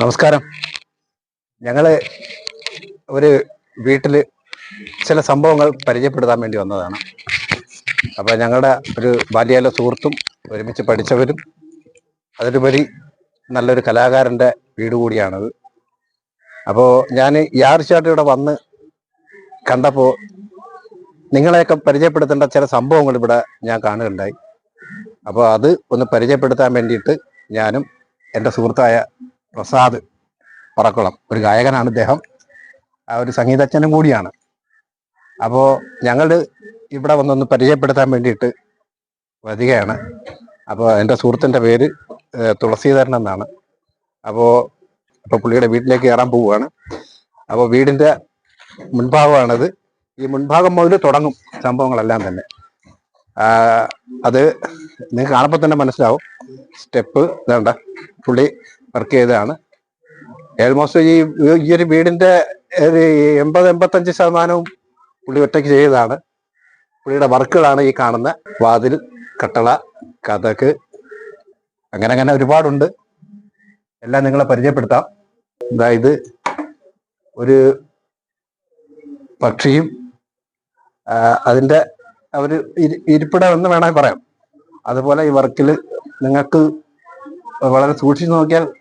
നമസ്കാരം. ഞങ്ങൾ ഒരു വീട്ടിൽ ചില സംഭവങ്ങൾ പരിചയപ്പെടുത്താൻ വേണ്ടി വന്നതാണ്. അപ്പൊ ഞങ്ങളുടെ ഒരു ബാല്യകാല സുഹൃത്തും ഒരുമിച്ച് പഠിച്ചവരും അതിലുപരി നല്ലൊരു കലാകാരന്റെ വീട് കൂടിയാണത്. അപ്പോൾ ഞാൻ യാർച്ചയായിട്ട് ഇവിടെ വന്ന് കണ്ടപ്പോൾ നിങ്ങളെയൊക്കെ പരിചയപ്പെടുത്തേണ്ട ചില സംഭവങ്ങൾ ഇവിടെ ഞാൻ കാണുകയുണ്ടായി. അപ്പോൾ അത് ഒന്ന് പരിചയപ്പെടുത്താൻ വേണ്ടിയിട്ട് ഞാനും എന്റെ സുഹൃത്തായ പ്രസാദ് പറക്കുളം. ഒരു ഗായകനാണ് ഇദ്ദേഹം. ആ ഒരു സംഗീതജ്ഞനും കൂടിയാണ്. അപ്പോൾ ഞങ്ങൾ ഇവിടെ വന്നൊന്ന് പരിചയപ്പെടുത്താൻ വേണ്ടിയിട്ട് വരികയാണ്. അപ്പോൾ എന്റെ സുഹൃത്തിന്റെ പേര് തുളസീധരൻ എന്നാണ്. അപ്പോൾ ഇപ്പോൾ പുള്ളിയുടെ വീട്ടിലേക്ക് കയറാൻ പോവുകയാണ്. അപ്പോൾ വീടിന്റെ മുൻഭാഗമാണത്. ഈ മുൻഭാഗം മുതൽ തുടങ്ങും സംഭവങ്ങളെല്ലാം തന്നെ. അത് നിങ്ങൾക്ക് കാണുമ്പോൾ തന്നെ മനസ്സിലാവും. സ്റ്റെപ്പ് വേണ്ട പുള്ളി വർക്ക് ചെയ്തതാണ്. ഓൾമോസ്റ്റ് ഈ ഈ ഒരു വീടിന്റെ എൺപത് എൺപത്തഞ്ച് ശതമാനവും പുള്ളി ഒറ്റയ്ക്ക് ചെയ്തതാണ്. പുള്ളിയുടെ വർക്കുകളാണ് ഈ കാണുന്ന. വാതിൽ കട്ടള കഥക്ക് അങ്ങനെ അങ്ങനെ ഒരുപാടുണ്ട്. എല്ലാം നിങ്ങളെ പരിചയപ്പെടുത്താം. അതായത് ഒരു പക്ഷിയും അതിന്റെ അതിന്റെ ഒരു ഇരി- ഇരിപ്പിടം വേണമെങ്കിൽ പറയാം. അതുപോലെ ഈ വർക്കിൽ നിങ്ങൾക്ക് വളരെ സൂക്ഷിച്ചു നോക്കിയാൽ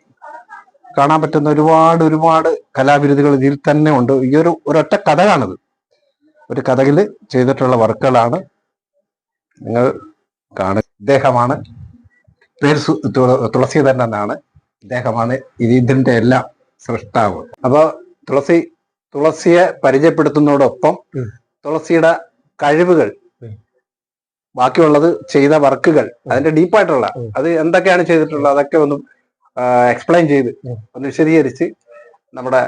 കാണാൻ പറ്റുന്ന ഒരുപാട് ഒരുപാട് കലാവിരുതുകൾ ഇതിൽ തന്നെ ഉണ്ട്. ഈ ഒരു ഒരൊറ്റ കഥകാണിത് ഒരു കഥകിൽ ചെയ്തിട്ടുള്ള വർക്കുകളാണ് നിങ്ങൾ കാണുക. ഇദ്ദേഹമാണ് പേര് തുളസിധരൻ എന്നാണ്. ഇദ്ദേഹമാണ് ഇത് ഇതിന്റെ എല്ലാം സൃഷ്ടാവ്. അപ്പൊ തുളസി തുളസിയെ പരിചയപ്പെടുത്തുന്നതോടൊപ്പം തുളസിയുടെ കഴിവുകൾ ബാക്കിയുള്ളത് ചെയ്ത വർക്കുകൾ അതിന്റെ ഡീപ്പായിട്ടുള്ള. അത് എന്തൊക്കെയാണ് ചെയ്തിട്ടുള്ളത് അതൊക്കെ ഒന്ന് എക്സ്പ്ലെയിൻ ചെയ്ത്. ഒന്ന് വിശദീകരിച്ച് നമ്മുടെ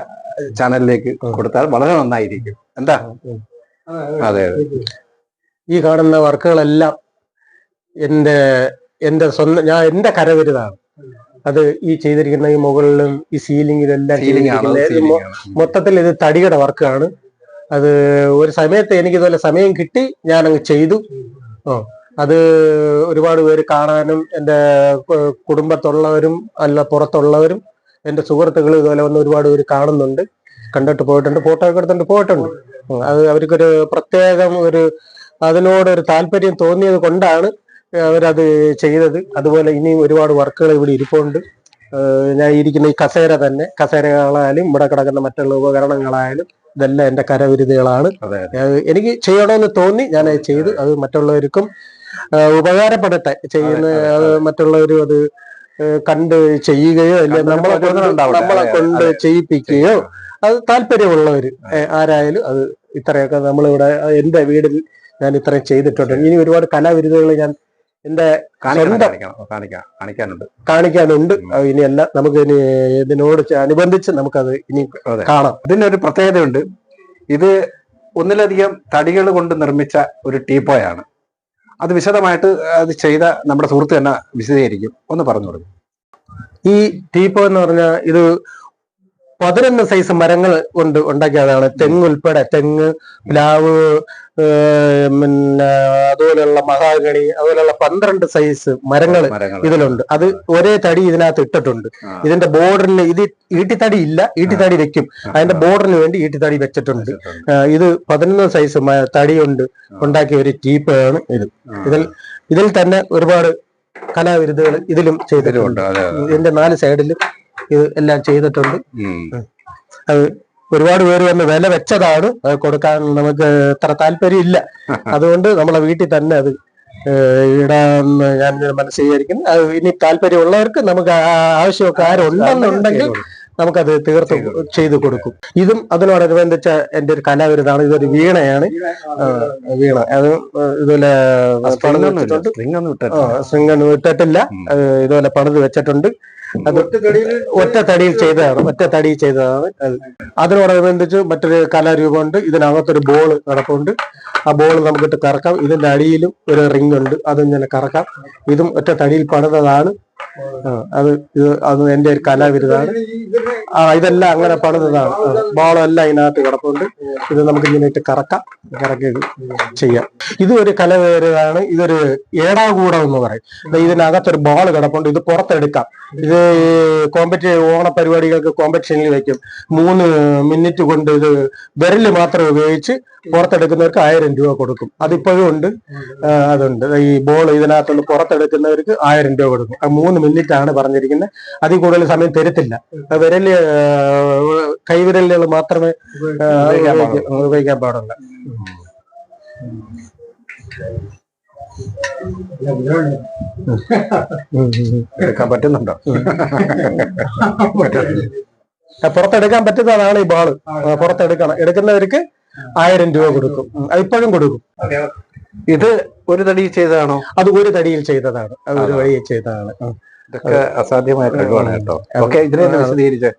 ചാനലിലേക്ക് കൊടുത്താൽ വളരെ നന്നായിരിക്കും. എന്താ? അതെ ഈ കാണുന്ന വർക്കുകളെല്ലാം എന്റെ എന്റെ സ്വന്തം ഞാൻ എന്റെ കരവിരുതാണ്. അത് ഈ ചെയ്തിരിക്കുന്ന ഈ മുകളിലും ഈ സീലിംഗിലും എല്ലാം സീലിംഗ് ആണ് ചെയ്തിരിക്കുന്ന ഇത് സീലിംഗ് മൊ- ആണ്. മൊത്തത്തിൽ ഇത് തടിയുടെ വർക്കാണ്. അത് ഒരു സമയത്ത് എനിക്ക് ഇതുപോലെ സമയം കിട്ടി ഞാൻ അങ്ങ് ചെയ്തു ഓ അത് ഒരുപാട് പേര് കാണാനും എന്റെ കുടുംബത്തുള്ളവരും അല്ല പുറത്തുള്ളവരും എന്റെ സുഹൃത്തുക്കൾ ഇതുപോലെ വന്ന് ഒരുപാട് പേര് കാണുന്നുണ്ട്. കണ്ടിട്ട് പോയിട്ടുണ്ട് ഫോട്ടോ ഒക്കെ എടുത്തിട്ട് പോയിട്ടുണ്ട്. അത് അവർക്കൊരു പ്രത്യേകം ഒരു അതിനോട് ഒരു താല്പര്യം തോന്നിയത് കൊണ്ടാണ് അവരത് ചെയ്തത്. അതുപോലെ ഇനിയും ഒരുപാട് വർക്കുകൾ ഇവിടെ ഇരിപ്പുണ്ട്. ഞാൻ ഇരിക്കുന്ന ഈ കസേര തന്നെ കസേരകളായാലും ഇവിടെ കിടക്കുന്ന മറ്റുള്ള ഉപകരണങ്ങളായാലും ഇതെല്ലാം എന്റെ കരവിരുതുകളാണ് എനിക്ക് ചെയ്യണമെന്ന് തോന്നി ഞാൻ അത് ചെയ്തു. അത് മറ്റുള്ളവർക്കും ഉപകാരപ്പെടട്ടെ. ചെയ്യുന്ന മറ്റുള്ളവരും അത് കണ്ട് ചെയ്യുകയോ അല്ലെ കണ്ട് നമ്മളെ. നമ്മളെ കൊണ്ട് ചെയ്യിപ്പിക്കുകയോ അത് താല്പര്യമുള്ളവർ ആരായാലും അത് ഇത്രയൊക്കെ നമ്മളിവിടെ എന്റെ വീടിൽ ഞാൻ ഇത്രയും ചെയ്തിട്ടുണ്ട്. ഇനി ഒരുപാട് കലാവിരുദ്ധകൾ ഞാൻ എന്റെ കാണിക്കാനുണ്ട്. കാണിക്കാനുണ്ട്. ഇനി അത് നമുക്ക് ഇനി ഇതിനോട് അനുബന്ധിച്ച് നമുക്കത് ഇനി. കാണാം. ഇതിനൊരു പ്രത്യേകതയുണ്ട്. ഇത് ഒന്നിലധികം തടികൾ കൊണ്ട് നിർമ്മിച്ച ഒരു ടീപ്പോയാണ്. അത് വിശദമായിട്ട് അത് ചെയ്ത നമ്മുടെ സുഹൃത്ത് തന്നെ വിശദീകരിക്കും. ഒന്ന് പറഞ്ഞു കൊടുക്കും. ഈ ടീപ്പോ എന്ന് പറഞ്ഞാൽ ഇത് പതിനൊന്ന് സൈസ് മരങ്ങൾ കൊണ്ട് ഉണ്ടാക്കിയതാണ്. തെങ്ങ് ഉൾപ്പെടെ തെങ്ങ് പ്ലാവ് പിന്നെ അതുപോലെയുള്ള മഹാഗണി അതുപോലെയുള്ള പന്ത്രണ്ട് സൈസ് മരങ്ങൾ ഇതിലുണ്ട്. അത് ഒരേ തടി ഇതിനകത്ത് ഇട്ടിട്ടുണ്ട്. ഇതിന്റെ ബോർഡറിന് ഇത് ഈട്ടിത്തടി ഇല്ല ഈട്ടിത്തടി വെക്കും. അതിന്റെ ബോർഡറിന് വേണ്ടി ഈട്ടിത്തടി വെച്ചിട്ടുണ്ട്. ഇത് പതിനൊന്ന് സൈസ് തടിയുണ്ട് തടി കൊണ്ട് ഉണ്ടാക്കിയ ഒരു ടീപ്പാണ് ഇത്. ഇതിൽ ഇതിൽ തന്നെ ഒരുപാട് കലാവിരുദ്ധകൾ ഇതിലും ചെയ്തിട്ടുണ്ട്. ഇതിന്റെ നാല് സൈഡിലും ഇത് എല്ലാം ചെയ്തിട്ടുണ്ട്. അത് ഒരുപാട് പേര് വന്ന് വില വെച്ചതാണ്. അത് കൊടുക്കാൻ നമുക്ക് അത്ര താല്പര്യം ഇല്ല അതുകൊണ്ട് നമ്മളെ വീട്ടിൽ തന്നെ അത് ഇടാന്ന് ഇടാൻ ഞാൻ മനസ്സീകരിക്കുന്നു അത് ഇനി താല്പര്യമുള്ളവർക്ക് നമുക്ക് ആവശ്യമൊക്കെ ആരുണ്ടെന്നുണ്ടെങ്കിൽ നമുക്കത് തീർത്തും ചെയ്തു കൊടുക്കും. ഇതും അതിനോടനുബന്ധിച്ച എന്റെ ഒരു കലാവിരുതാണ്. ഇതൊരു വീണയാണ്. വീണ. അത് ഇതുപോലെ പണിത് വെച്ചിട്ടുണ്ട്. ഒന്നും. ശൃംഗം ഇട്ടിട്ടില്ല. ഇതുപോലെ പണിത് വെച്ചിട്ടുണ്ട്. അത് ഒറ്റ തടിയിൽ ചെയ്തതാണ് ഒറ്റ തടിയിൽ ചെയ്തതാണ്. അത് അതിനോടനുബന്ധിച്ച് മറ്റൊരു കലാരൂപമുണ്ട്. ഇതിനകത്തൊരു ബോൾ കിടപ്പുണ്ട് ആ ബോൾ നമുക്കിട്ട് കറക്കാം. ഇതിന്റെ അടിയിലും ഒരു റിംഗ് ഉണ്ട് അതും ഇങ്ങനെ കറക്കാം. ഇതും ഒറ്റ തടിയിൽ പണിതതാണ്. അത് ഇത് അത് എന്റെ ഒരു കലാവിരുതാണ്. ആ ഇതെല്ലാം അങ്ങനെ പണിതതാണ്. ബോളെല്ലാം ഇതിനകത്ത് കിടപ്പുണ്ട്. ഇത് നമുക്ക് ഇങ്ങനെ ഇട്ട് കറക്കാം. കറക്കി ചെയ്യാം. ഇത് ഒരു കലവേറതാണ് ഇതൊരു ഏടാകൂടം എന്ന് പറയും. ഇതിനകത്തൊരു ബോൾ കിടപ്പുണ്ട്. ഇത് പുറത്തെടുക്കാം. ഇത് കോമ്പറ്റി ഓണ പരിപാടികൾക്ക് കോമ്പറ്റീഷനിൽ വയ്ക്കും മൂന്ന് മിനിറ്റ് കൊണ്ട് ഇത് വിരൽ മാത്രം ഉപയോഗിച്ച് പുറത്തെടുക്കുന്നവർക്ക് ആയിരം രൂപ കൊടുക്കും. അതിപ്പോഴും ഉണ്ട്. അതുണ്ട്. ഈ ബോൾ ഇതിനകത്തുനിന്ന് പുറത്തെടുക്കുന്നവർക്ക് ആയിരം രൂപ കൊടുക്കും. ആ മൂന്ന് മിനിറ്റ് ആണ് പറഞ്ഞിരിക്കുന്നത്. അതിൽ കൂടുതൽ സമയം തരത്തില്ല. വിരൽ വിരൽ കൈവിരലുകൾ മാത്രമേ ഉപയോഗിക്കാൻ പാടുള്ളൂ. എടുക്കാൻ പറ്റുന്നുണ്ടോ? പുറത്തെടുക്കാൻ പറ്റുന്നതാണ് ഈ ബാൾ പുറത്തെടുക്കണം. എടുക്കുന്നവർക്ക് ആയിരം രൂപ കൊടുക്കും. ഇപ്പോഴും കൊടുക്കും. ഇത് ഒരു തടിയിൽ ചെയ്തതാണോ? അത് ഒരു തടിയിൽ ചെയ്തതാണ്. അത് ഒരു വഴിയിൽ ചെയ്തതാണ്. ഇതൊക്കെ അസാധ്യമായ കഴിവാണ് കേട്ടോ. ഓക്കെ ഇതിനെ വിശദീകരിച്ച്.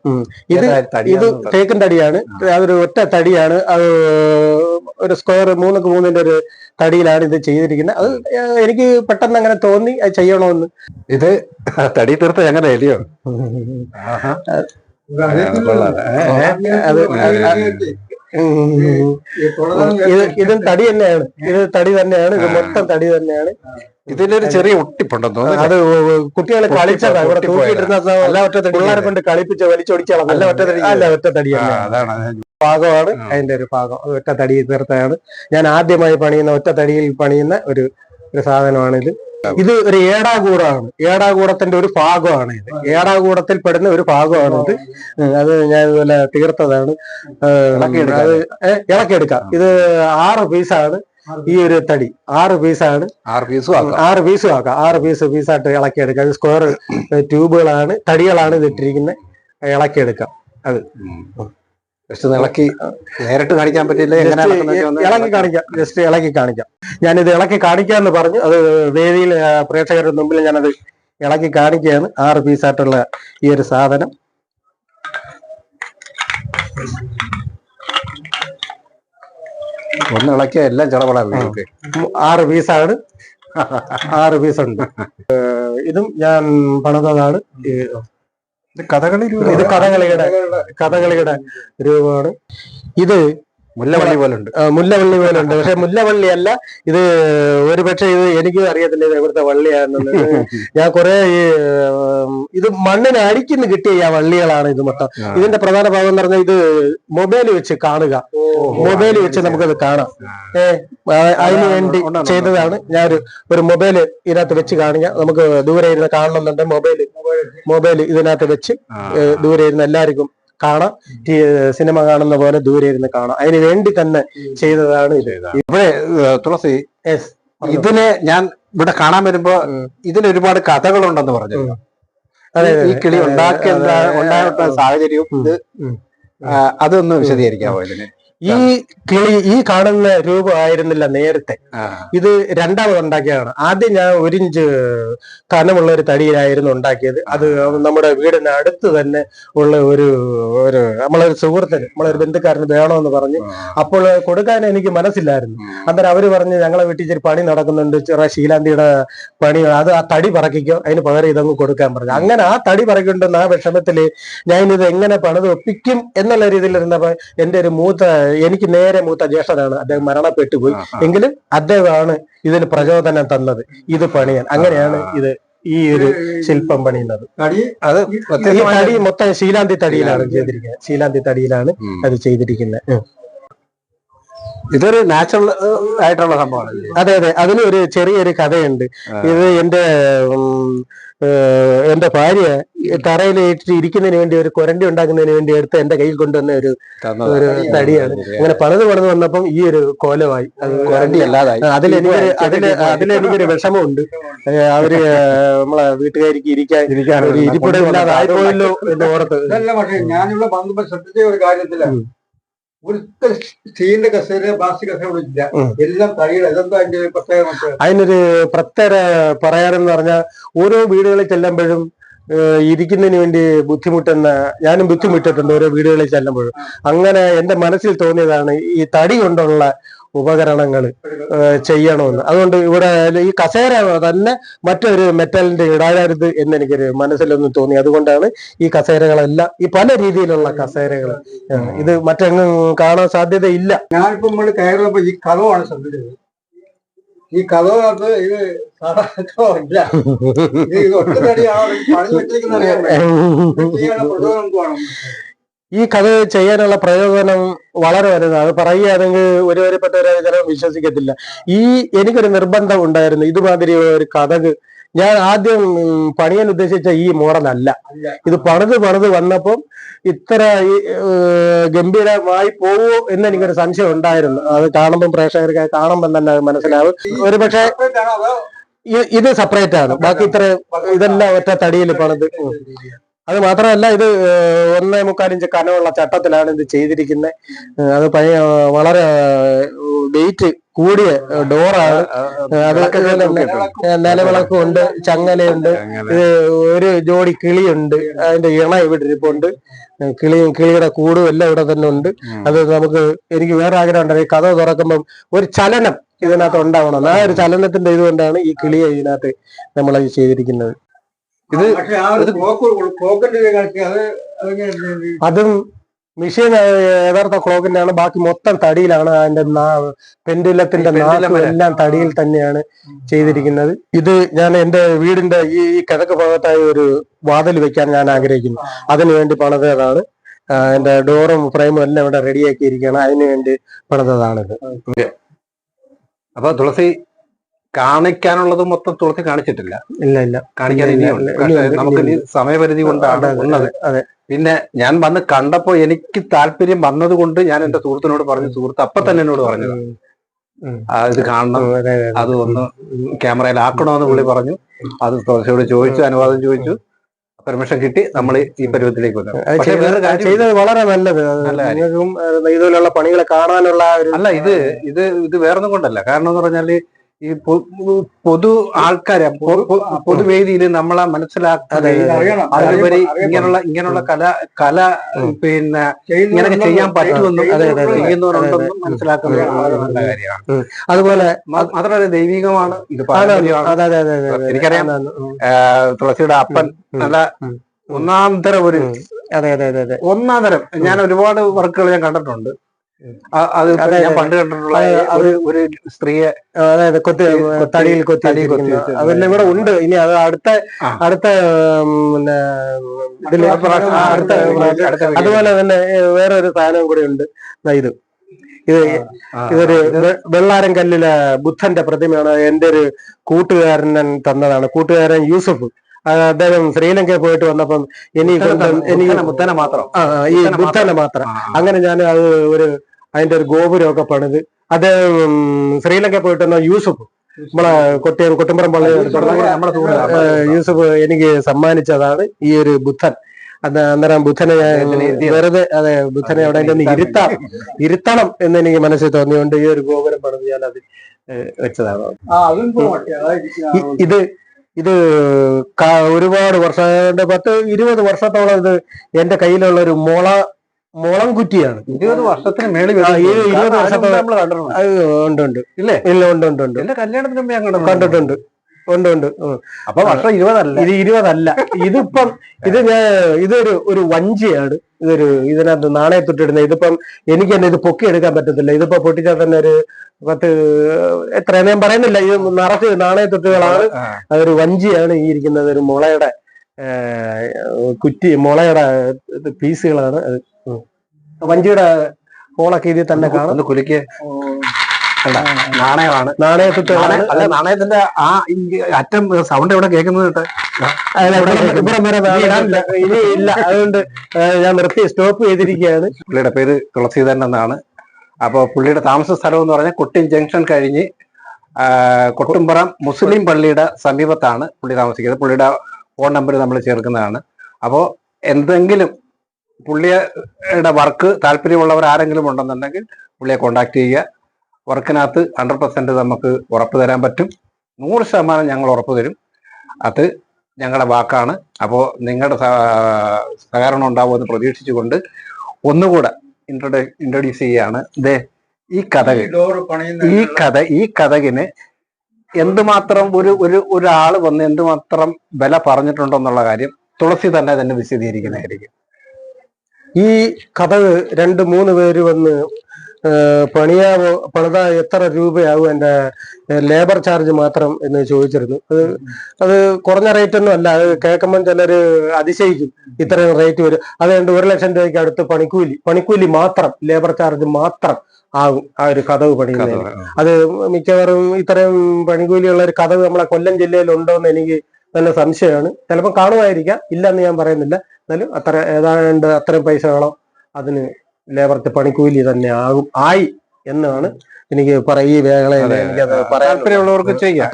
ഇത് ഇത്? തേക്കൻ തടിയാണ്. അതൊരു ഒറ്റ തടിയാണ്. അത് ഒരു സ്ക്വയർ മൂന്നൊക്കെ മൂന്നിന്റെ ഒരു തടിയിലാണ് ഇത് ചെയ്തിരിക്കുന്നത്. അത് എനിക്ക് പെട്ടെന്ന് അങ്ങനെ തോന്നി. അത് ചെയ്യണമെന്ന് ഇത് തടി തീർത്ത എങ്ങനെ എലിയോ. അത് ഇത് ഇതും തടി തന്നെയാണ്. ഇത് തടി തന്നെയാണ്. ഇത് മൊത്തം തടി തന്നെയാണ്. ഇതിലൊരു ചെറിയ ഒട്ടിപ്പുണ്ടെന്ന് അത് കുട്ടികളെ കളിച്ചതാ. ഇവിടെ. തൂക്കിയിട്ടിരുന്ന അല്ല ഒറ്റ പിള്ളേരെ കൊണ്ട് കളിപ്പിച്ച് വലിച്ചൊടിച്ചാൽ അല്ല, ഒറ്റ തടി അല്ല? ഒറ്റ തടി അതാണ്. ഭാഗമാണ് അതിന്റെ ഒരു ഭാഗം ഒറ്റ തടി തീർത്താണ് ഞാൻ ആദ്യമായി പണിയുന്ന ഒറ്റ തടിയിൽ പണിയുന്ന ഒരു ഒരു സാധനമാണ് ഇത് ഇത് ഒരു ഏടാകൂടാണ്. ഏടാകൂടത്തിന്റെ ഒരു ഭാഗമാണ് ഇത്. ഏടാകൂടത്തിൽ പെടുന്ന ഒരു ഭാഗമാണ് ഇത്. അത് ഞാൻ ഇതുപോലെ തീർത്തതാണ്. അത് ഇളക്കിയെടുക്കാം ഇത് ആറ് പീസാണ്. ഈ ഒരു തടി. ആറ് പീസാണ് ആറ് പീസും ആറ് പീസും ആക്കാം. ആറ് പീസ് പീസായിട്ട് ഇളക്കിയെടുക്കാം എടുക്കുക സ്ക്വയർ ട്യൂബുകളാണ് തടികളാണ് ഇതിട്ടിരിക്കുന്നത് ഇളക്കിയെടുക്കാം ഇളക്കിയെടുക്കാം ജസ്റ്റ് ഇളക്കി നേരിട്ട് കാണിക്കാൻ പറ്റില്ല ഇളക്കി കാണിക്കാം. ജസ്റ്റ് ഇളക്കി കാണിക്കാം. ഞാനിത് ഇളക്കി കാണിക്കാന്ന് പറഞ്ഞു. അത് വേദിയിൽ പ്രേക്ഷകരുടെ മുമ്പിൽ ഞാനത് ഇളക്കി കാണിക്കുകയാണ്. ആറ് പീസായിട്ടുള്ള ഈ ഒരു സാധനം. ഒന്ന് ഇളക്കിയ എല്ലാം ഉം, ആറ് പീസാണ്. ആറ് പീസ് ഉണ്ട് ഇതും ഞാൻ പണിതാണ് കഥകളി ഇത് കഥകളി ഇത് കഥകളിയുടെ. കഥകളിയുടെ രൂപമാണ്. ഇത് മുല്ലവള്ളി പോലെ ഉണ്ട് മുല്ലവള്ളി പോലെ ഉണ്ട് പക്ഷെ മുല്ലവള്ളി അല്ല ഇത് ഒരു പക്ഷെ ഇത് എനിക്കും അറിയത്തില്ല ഇത് എവിടുത്തെ വള്ളിയാണെന്ന് ഞാൻ കുറെ ഈ ഇത് മണ്ണിന് അടിക്കുന്ന കിട്ടിയ വള്ളികളാണ് ഇത് മൊത്തം. ഇതിന്റെ പ്രധാന ഭാഗം എന്ന് പറഞ്ഞാൽ ഇത് മൊബൈൽ വെച്ച് കാണുക. മൊബൈൽ വെച്ച് നമുക്കത് കാണാം. ഏ അതിന് വേണ്ടി ചെയ്തതാണ്. ഞാൻ ഒരു മൊബൈൽ ഇതിനകത്ത് വെച്ച് കാണുക നമുക്ക് ദൂരെ ഇരുന്ന് കാണണമെന്നുണ്ടെങ്കിൽ മൊബൈൽ മൊബൈൽ ഇതിനകത്ത് വെച്ച് ദൂരെ ഇരുന്ന് എല്ലാവർക്കും കാണാം. സിനിമ കാണുന്ന പോലെ ദൂരെ ഇരുന്ന് കാണാം. അതിന് വേണ്ടി തന്നെ ചെയ്തതാണ് ഇത്. ഇവിടെ തുളസി ഇതിനെ ഞാൻ ഇവിടെ കാണാൻ വരുമ്പോ. ഇതിന് ഒരുപാട് കഥകളുണ്ടെന്ന് പറഞ്ഞു ഈ കിളി ഉണ്ടാക്കിയ ഉണ്ടായിട്ടുള്ള സാഹചര്യവും ഇത്. അതൊന്ന് വിശദീകരിക്കാമോ ഇതിന്? ഈ കിളി ഈ കാണുന്ന രൂപമായിരുന്നില്ല നേരത്തെ. ഇത് രണ്ടാമത് ഉണ്ടാക്കിയതാണ്. ആദ്യം ഞാൻ ഒരു ഇഞ്ച് കനമുള്ള ഒരു തടിയിലായിരുന്നു ഉണ്ടാക്കിയത്. അത് നമ്മുടെ വീടിന് അടുത്ത് തന്നെ ഉള്ള ഒരു ഒരു നമ്മളൊരു സുഹൃത്തിന് നമ്മളൊരു ബന്ധുക്കാരന് വേണമെന്ന് പറഞ്ഞു അപ്പോൾ കൊടുക്കാൻ എനിക്ക് മനസ്സില്ലായിരുന്നു. അന്നേരം അവർ പറഞ്ഞ് ഞങ്ങളെ വീട്ടിൽ ഇച്ചിരി പണി നടക്കുന്നുണ്ട് ചെറിയ ശീലാന്തിയുടെ പണി അത് ആ തടി പറക്കിക്കോ അതിന് പകരം ഇതങ്ങ് കൊടുക്കാൻ പറഞ്ഞു. അങ്ങനെ ആ തടി പറക്കുണ്ടെന്ന് ആ വിഷമത്തിൽ ഞാൻ ഇത് എങ്ങനെ പണിത് ഒപ്പിക്കും എന്നുള്ള രീതിയിൽ ഇരുന്നപ്പോ എന്റെ ഒരു മൂത്ത എനിക്ക് നേരെ മൂത്ത ജ്യേഷ്ഠനാണ്. അദ്ദേഹം മരണപ്പെട്ടു പോയി ആ, ആ. എങ്കിലും അദ്ദേഹമാണ് ഇതിന് പ്രചോദനം തന്നത്. ഇത് പണിയാൻ. അങ്ങനെയാണ് ഇത് ഈ ഒരു ശില്പം പണിയുന്നത്. അത് ഈ തടി മൊത്തം ശീലാന്തി തടിയിലാണ് ചെയ്തിരിക്കുന്നത്. ശീലാന്തി തടിയിലാണ് അത് ചെയ്തിരിക്കുന്നത്. ഇതൊരു നാച്ചുറൽ ആയിട്ടുള്ള സംഭവമാണ് അതെ അതെ. അതിന് ഒരു ചെറിയൊരു കഥയുണ്ട്. ഇത് എന്റെ എന്റെ ഭാര്യ തറയിൽ ഇരിക്കുന്നതിന് വേണ്ടി ഒരു കൊരണ്ടി ഉണ്ടാക്കുന്നതിന് വേണ്ടി എടുത്ത് എന്റെ കയ്യിൽ കൊണ്ടുവന്ന ഒരു ഒരു തടിയാണ്. അങ്ങനെ പണിത് പണിത് വന്നപ്പം ഈ ഒരു കോലമായി. അത് കൊരണ്ടി അല്ലാതായി. അതിൽ അതിന് അതിൽ അതിൽ എനിക്കൊരു വിഷമമുണ്ട്. അവർ നമ്മളെ വീട്ടുകാരിക്ക് ഇരിക്കാൻ ഇരിക്കാൻ ഒരു ഇരിപ്പിടം ഇല്ലാതായി പോയല്ലോ എന്ന് ഓർത്ത് ഞാനിവിടെ ശ്രദ്ധിച്ച ഒരു കാര്യത്തിൽ ഉം. ഒരു സ്റ്റീലിന്റെ കസേര പ്ലാസ്റ്റിക്. എല്ലാം തടിയുടെ ഇതെന്താ അതിന്റെ ഒരു പ്രത്യേകത മറ്റേ? അതിനൊരു പ്രത്യേക പറയാനെന്ന് പറഞ്ഞാൽ ഓരോ വീടുകളിൽ ചെല്ലുമ്പോഴും ഇരിക്കുന്നതിന് വേണ്ടി ബുദ്ധിമുട്ടുന്ന ഞാനും ബുദ്ധിമുട്ടിട്ടുണ്ട് ഓരോ വീടുകളിൽ ചെല്ലുമ്പോഴും. അങ്ങനെ എന്റെ മനസ്സിൽ തോന്നിയതാണ് ഈ തടി കൊണ്ടുള്ള ഉപകരണങ്ങൾ ചെയ്യണമെന്ന്. അതുകൊണ്ട് ഇവിടെ ഈ കസേര തന്നെ മറ്റൊരു മെറ്റലിന്റെ ഇടാകരുത് എന്ന് എനിക്കൊരു മനസ്സിലൊന്നും തോന്നി. അതുകൊണ്ടാണ് ഈ കസേരകളെല്ലാം ഈ പല രീതിയിലുള്ള കസേരകൾ ഇത് മറ്റെങ്ങും കാണാൻ സാധ്യതയില്ല. ഞാനിപ്പോ നമ്മൾ കയറുമ്പോ ഈ ശ്രദ്ധിച്ചത്. ഈ കഥകത്ത് ഇത് ഇത് ഒറ്റ തടിയാണ് പണിഞ്ഞു വെച്ചിരിക്കുന്ന പ്രചോദനം ഈ കഥ ചെയ്യാനുള്ള പ്രയോജനം വളരെ വലുതാണ്. അത് പറയുകയാണെങ്കിൽ ഒരു വരെപ്പെട്ടവരെ ചിലപ്പോൾ വിശ്വസിക്കത്തില്ല. ഈ എനിക്കൊരു നിർബന്ധം ഉണ്ടായിരുന്നു. ഇതുമാതിരി ഒരു കഥക് ഞാൻ ആദ്യം പണിയാൻ ഉദ്ദേശിച്ച ഈ മോഡലല്ല. ഇത് പണിത് പണിത് വന്നപ്പം ഇത്ര ഗംഭീരമായി പോവോ എന്ന് എനിക്കൊരു സംശയം ഉണ്ടായിരുന്നു. അത് കാണുമ്പോൾ പ്രേക്ഷകർക്ക് കാണുമ്പം കാണുമ്പോൾ തന്നെ അത് മനസ്സിലാവും. ഒരു പക്ഷേ ഇത് സെപ്പറേറ്റ് ആണ്. ബാക്കി ഇത്ര ഇതെല്ലാം ഒറ്റ തടിയിൽ പണിത്. അത് മാത്രമല്ല ഇത് ഒന്നേ മുക്കാലിഞ്ച് കനമുള്ള ചട്ടത്തിലാണ് ഇത് ചെയ്തിരിക്കുന്നത് അത് പഴയ വളരെ വെയിറ്റ് കൂടിയ ഡോറാണ് അതൊക്കെ നിലവിളക്കും ഉണ്ട്? ചങ്ങലയുണ്ട്. ഇത് ഒരു ജോഡി കിളിയുണ്ട്. അതിന്റെ ഇണ ഇവിടെ ഇരിപ്പുണ്ട്. കിളിയും കിളിയുടെ കൂടും എല്ലാം ഇവിടെ തന്നെ ഉണ്ട്. അത് നമുക്ക് എനിക്ക് വേറെ ആഗ്രഹം ഉണ്ടായി കഥ തുറക്കുമ്പം ഒരു ചലനം ഇതിനകത്ത് ഉണ്ടാവണം. ആ ഒരു ചലനത്തിന്റെ ഇതുകൊണ്ടാണ് ഈ കിളിയെ ഇതിനകത്ത് നമ്മൾ ചെയ്തിരിക്കുന്നത്. ഇത് അത് മെഷീൻ യഥാർത്ഥ ക്ലോക്കിന്റെ ആണ് ബാക്കി മൊത്തം തടിയിലാണ് അതിന്റെ പെൻഡുലത്തിന്റെ. എല്ലാം തടിയിൽ തന്നെയാണ് ചെയ്തിരിക്കുന്നത്. ഇത് ഞാൻ എന്റെ വീടിന്റെ ഈ കിഴക്ക് ഭാഗത്തായി ഒരു വാതിൽ വെക്കാൻ ഞാൻ ആഗ്രഹിക്കുന്നു. അതിനു വേണ്ടി പണിതതാണ്. എന്റെ ഡോറും ഫ്രെയിമും എല്ലാം ഇവിടെ റെഡിയാക്കിയിരിക്കുകയാണ് അതിനുവേണ്ടി അതിനു വേണ്ടി പണിതതാണിത്. അപ്പൊ തുളസി കാണിക്കാനുള്ളത് മൊത്തം തുളസി കാണിച്ചിട്ടില്ല. ഇല്ല ഇല്ല. കാണിക്കാൻ ഇനിയുണ്ട്. പക്ഷേ നമുക്ക് ഇനി സമയപരിധി കൊണ്ടാണ് ഉള്ളത്. പിന്നെ ഞാൻ വന്ന് കണ്ടപ്പോ എനിക്ക് താല്പര്യം വന്നത് കൊണ്ട് ഞാൻ എന്റെ സുഹൃത്തിനോട് പറഞ്ഞു സുഹൃത്ത് അപ്പൊ തന്നെ എന്നോട് പറഞ്ഞു. ഇത് കാണണം. അതെ, ഒന്ന് ക്യാമറയിൽ ആക്കണമെന്ന് പുള്ളി പറഞ്ഞു. അത് തുളസിയോട് ചോദിച്ചു അനുവാദം ചോദിച്ചു. പെർമിഷൻ കിട്ടി. നമ്മൾ ഈ പരുവത്തിലേക്ക് വന്നു. ചെയ്തത് വളരെ നല്ലത്. നിങ്ങൾക്കും ഇതുപോലുള്ള പണികളെ കാണാനുള്ള അല്ല ഇത് ഇത് ഇത് വേറൊന്നും കൊണ്ടല്ല. കാരണം എന്ന് പറഞ്ഞാൽ ഈ പൊതു ആൾക്കാരെ പൊതുവേദിയിൽ നമ്മളെ മനസ്സിലാക്കാതെ അതുവരെ ഇങ്ങനെയുള്ള ഇങ്ങനെയുള്ള കല കല. പിന്നെ ഇങ്ങനെയൊക്കെ ചെയ്യാൻ പറ്റുമെന്നും അതെ, അതെ. ചെയ്യുന്നവരുണ്ടെന്നും നല്ല കാര്യമാണ്. അതുപോലെ മാത്രമല്ല ദൈവികമാണ് ഇത്. എനിക്കറിയാം. തുളസിയുടെ അപ്പൻ നല്ല. ഒന്നാം തരം ഒരു അതെ അതെ അതെ അതെ. ഒന്നാം തരം. ഞാൻ ഒരുപാട് വർക്കുകൾ ഞാൻ കണ്ടിട്ടുണ്ട്. അത് ഞാൻ. പണ്ട് കണ്ടിട്ടുള്ള അത് ഒരു സ്ത്രീയെ അതായത് അതെ അതെ കൊത്തി തടിയിൽ കൊത്തി കൊത്തി. അതെല്ലാം ഇവിടെ ഉണ്ട്. ഇനി അത് അടുത്ത അടുത്ത പിന്നെ ഇതിൽ അടുത്ത. അതുപോലെ തന്നെ വേറൊരു വേറെ ഒരു സാധനം കൂടെ ഉണ്ട്. ഇത്. ഇത് ഇതൊരു ഇത് വെള്ളാരം കല്ലിലെ ബുദ്ധന്റെ പ്രതിമയാണ്. എന്റെ ഒരു കൂട്ടുകാരൻ തന്നതാണ്. കൂട്ടുകാരൻ യൂസഫ്. അദ്ദേഹം ശ്രീലങ്കയിൽ പോയിട്ട് വന്നപ്പം എനിക്ക് എനിക്ക് മുത്തനെ- മാത്രം. ഈ മുത്തനെ ബുദ്ധനെ മാത്രം. അങ്ങനെ ഞാൻ അത് ഒരു അതിന്റെ ഒരു ഗോപുരമൊക്കെ പണിത്. അദ്ദേഹം ശ്രീലങ്കയിൽ പോയിട്ട് വന്ന യൂസഫ്. നമ്മളെ കൊട്ടിയ കൊട്ടുമ്പറം പള്ളി യൂസഫ് എനിക്ക് സമ്മാനിച്ചതാണ് ഈ ഒരു ബുദ്ധൻ. അത് അന്നേരം ബുദ്ധനെ ഞാൻ വെറുതെ അതെ ബുദ്ധനെ അവിടെ ഒന്ന് ഇരുത്താം. ഇരുത്തണം എന്ന് എനിക്ക് മനസ്സിൽ തോന്നിയുകൊണ്ട് ഈ ഒരു ഗോപുരം പണിത് ഞാൻ അത് വെച്ചതാണ് ഇത് ഇത് ഒരുപാട് വർഷം പത്ത് ഇരുപത് വർഷത്തോളം ഇത് എന്റെ കയ്യിലുള്ള ഒരു മുള മുളം കുറ്റിയാണ് ഇരുപത് വർഷത്തിന് മേളിൽ ഇരുപത് വർഷത്തോളം ഉണ്ട് ഉണ്ട് ഇല്ലേ? ഇല്ല ഉണ്ട് ഉണ്ട് ഉണ്ട് കല്യാണത്തിന് മുമ്പ് ഞാൻ കണ്ടിട്ടുണ്ട്. ഉണ്ട് ഉണ്ട്. അപ്പൊ വർഷം ഇരുപതല്ല. ഇത് ഇരുപതല്ല. ഇതിപ്പം ഇത് ഞാൻ ഇതൊരു ഒരു വഞ്ചിയാണ്. ഇതൊരു ഇതിനകത്ത് നാണയത്തൊട്ടിടുന്ന ഇതിപ്പം എനിക്ക് തന്നെ ഇത് പൊക്കി എടുക്കാൻ പറ്റത്തില്ല. ഇതിപ്പോ പൊട്ടിച്ചാൽ തന്നെ ഒരു പത്ത് എത്ര ഞാൻ പറയുന്നില്ല. ഇത് നിറച്ച് നാണയത്തൊട്ടുകളാണ് അതൊരു വഞ്ചിയാണ് ഈ ഇരിക്കുന്നത്. ഒരു മുളയുടെ കുറ്റി മുളയുടെ പീസുകളാണ് അത്. വഞ്ചിയുടെ ഹോളൊക്കെ ഇതിൽ തന്നെ കാണാം. കുലിക്കേ നാണയമാണ്. നാണയത്തിന്റെ അല്ല നാണയത്തിന്റെ ആ അറ്റം സൗണ്ട് എവിടെ കേൾക്കുന്നത് കേട്ടെ? ഇവിടെ- വരെ നാണയമില്ല. ഇനി ഇല്ല അതുകൊണ്ട് ഞാൻ നിർത്തി സ്റ്റോപ്പ് ചെയ്തിരിക്കുകയാണ്. പുള്ളിയുടെ പേര് തുളസീധരൻ എന്നാണ്. അപ്പോൾ പുള്ളിയുടെ താമസ സ്ഥലം എന്ന് പറഞ്ഞാൽ കൊട്ടിയം ജംഗ്ഷൻ കഴിഞ്ഞ് കൊട്ടുംപുറം മുസ്ലിം പള്ളിയുടെ സമീപത്താണ് പുള്ളി താമസിക്കുന്നത്. പുള്ളിയുടെ ഫോൺ നമ്പർ നമ്മൾ ചേർക്കുന്നതാണ്. അപ്പോൾ എന്തെങ്കിലും പുള്ളിയുടെ വർക്ക് താല്പര്യമുള്ളവർ ആരെങ്കിലും ഉണ്ടെന്നുണ്ടെങ്കിൽ പുള്ളിയെ കോണ്ടാക്ട് ചെയ്യുക. വർക്കിനകത്ത് ഹൺഡ്രഡ് പെർസെന്റ് നമുക്ക് ഉറപ്പ് തരാൻ പറ്റും. നൂറ് ശതമാനം ഞങ്ങൾ ഉറപ്പ് തരും. അത് ഞങ്ങളുടെ വാക്കാണ്. അപ്പോൾ നിങ്ങളുടെ സഹകരണം ഉണ്ടാവുമെന്ന് പ്രതീക്ഷിച്ചുകൊണ്ട് ഒന്നുകൂടെ ഇൻട്രോഡ് ഇൻട്രൊഡ്യൂസ് ചെയ്യുകയാണ് ഇതേ ഈ കഥകൾ ഈ കഥ ഈ കഥകിന് എന്തുമാത്രം ഒരു ഒരു ഒരാൾ വന്ന് എന്തുമാത്രം വില പറഞ്ഞിട്ടുണ്ടെന്നുള്ള കാര്യം തുളസി തന്നെ തന്നെ വിശദീകരിക്കുന്നതായിരിക്കും. ഈ കഥ രണ്ട് മൂന്ന് പേര് വന്ന് പണിയാവോ പണിത എത്ര രൂപയാവും എന്റെ ലേബർ ചാർജ് മാത്രം എന്ന് ചോദിച്ചിരുന്നു. അത് അത് കുറഞ്ഞ റേറ്റ് ഒന്നും അല്ല. അത് കേൾക്കുമ്പോൾ ചിലര് അതിശയിക്കും ഇത്രയും റേറ്റ് വരും. അതുകൊണ്ട് ഒരു ലക്ഷം രൂപയ്ക്ക് അടുത്ത് പണിക്കൂലി പണിക്കൂലി മാത്രം ലേബർ ചാർജ് മാത്രം ആകും ആ ഒരു കഥവ് പണിയുന്നതിന്. അത് മിക്കവാറും ഇത്രയും പണിക്കൂലിയുള്ള ഒരു കഥവ് നമ്മളെ കൊല്ലം ജില്ലയിൽ ഉണ്ടോ എന്ന് എനിക്ക് നല്ല സംശയമാണ്. ചിലപ്പോൾ കാണുമായിരിക്കാം. ഇല്ലെന്ന് ഞാൻ പറയുന്നില്ല. എന്നാലും അത്ര ഏതാണ്ട് അത്രയും പൈസകളോ അതിന് ലേബർക്ക് പണിക്കൂലി തന്നെ ആകും ആയി എന്നാണ് എനിക്ക് ഈ വേളയിൽ പറയാൻ താല്പര്യമുള്ളവർക്ക് ചെയ്യാം.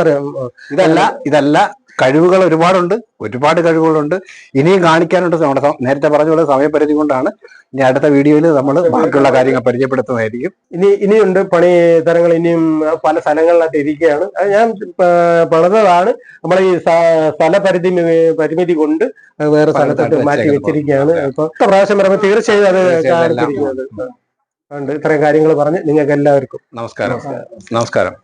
ഇതല്ല ഇതല്ല കഴിവുകൾ ഒരുപാടുണ്ട് ഒരുപാട് കഴിവുകളുണ്ട്. ഇനിയും കാണിക്കാനുണ്ട് നമ്മുടെ നേരത്തെ പറഞ്ഞ പോലെ സമയപരിധി കൊണ്ടാണ്. ഇനി അടുത്ത വീഡിയോയിൽ നമ്മൾ ബാക്കിയുള്ള കാര്യങ്ങൾ പരിചയപ്പെടുത്തുന്നതായിരിക്കും. ഇനി ഇനിയുണ്ട് പണി തരങ്ങൾ ഇനിയും പല സ്ഥലങ്ങളിലായിട്ട് ഇരിക്കുകയാണ്. അത് ഞാൻ പറഞ്ഞതാണ് നമ്മൾ ഈ സ്ഥ- സ്ഥലപരിധി പരിമിതി കൊണ്ട് വേറെ സ്ഥലത്തോട്ട് മാറ്റി. വെച്ചിരിക്കുകയാണ്. അപ്പൊ പ്രാവശ്യം വരുമ്പോൾ തീർച്ചയായും അത് കാണിച്ചിരിക്കുന്നത് ഉണ്ട് ഇത്രയും കാര്യങ്ങൾ പറഞ്ഞ് നിങ്ങൾക്ക് എല്ലാവർക്കും നമസ്കാരം. നമസ്കാരം.